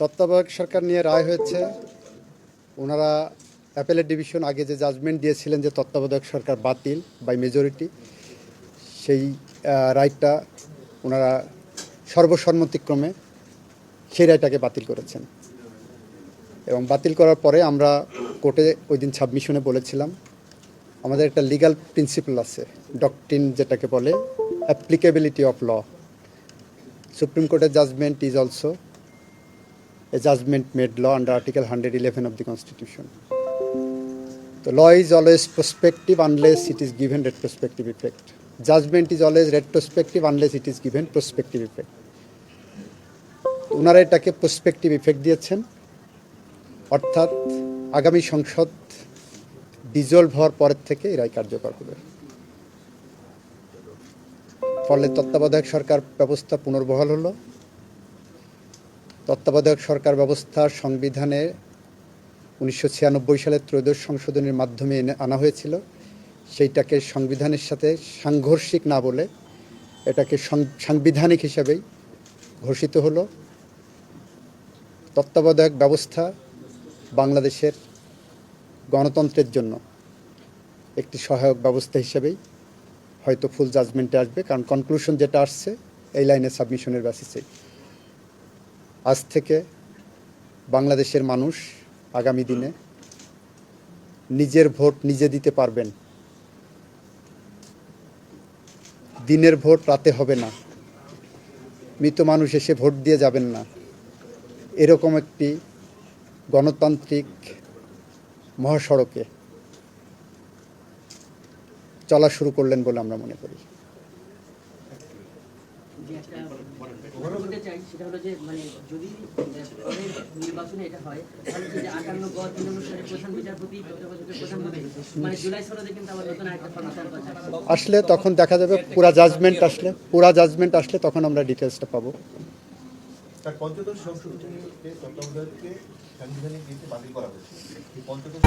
তত্ত্বাবধায়ক সরকার নিয়ে রায় হয়েছে। ওনারা অ্যাপেলের ডিভিশন আগে যে জাজমেন্ট দিয়েছিলেন যে তত্ত্বাবধায়ক সরকার বাতিল বাই মেজরিটি, সেই রায়টা ওনারা সর্বসম্মতিক্রমে সেই রায়টাকে বাতিল করেছেন। এবং বাতিল করার পরে আমরা কোর্টে ওই দিন সাবমিশনে বলেছিলাম, আমাদের একটা লিগ্যাল প্রিন্সিপাল আছে ডকটিন যেটাকে বলে, অ্যাপ্লিকেবিলিটি অফ ল। সুপ্রিম কোর্টের judgement is also a judgement made law under article hundred eleven of the constitution তো law is always prospective unless it is given retrospective effect judgement is always retrospective unless it is given prospective effect ওনারা এটাকে prospective effect দিয়েছেন। অর্থাৎ আগামী সংসদ dissolved হওয়ার পরের থেকে এরাই কার্যকর হবে ফলে তত্ত্বাবধায়ক সরকার ব্যবস্থা পুনর্বহাল হলো। তত্ত্বাবধায়ক সরকার ব্যবস্থা সংবিধানে উনিশশো সালের ত্রয়োদশ সংশোধনের মাধ্যমে এনে আনা হয়েছিল। সেইটাকে সংবিধানের সাথে সাংঘর্ষিক না বলে এটাকে সাংবিধানিক হিসাবেই ঘোষিত হলো। তত্ত্বাবধায়ক ব্যবস্থা বাংলাদেশের গণতন্ত্রের জন্য একটি সহায়ক ব্যবস্থা হিসেবেই হয়তো ফুল জাজমেন্টে আসবে, কারণ কনক্লুশন যেটা আসছে, এই লাইনে সাবমিশনের বেসিসেই আজ থেকে বাংলাদেশের মানুষ আগামী দিনে নিজের ভোট নিজে দিতে পারবেন। দিনের ভোট রাতে হবে না। মৃত মানুষ এসে ভোট দিয়ে যাবেন না। এরকম একটি গণতান্ত্রিক মহাসড়কে চলা শুরু করলেন বলে আমরা মনে করি। যে একটা বলতে চাই সেটা হলো যে মানে হয় মানে আসলে তখন দেখা যাবে পুরা জাজমেন্ট আসলে পুরা জাজমেন্ট আসলে তখন আমরা ডিটেলসটা পাবো। পঞ্চদশ সংশোধনীতে তত্ত্বাবধায়ককে সাংবিধানিক নীতি বাতিল করা হয়েছে। পঞ্চদশ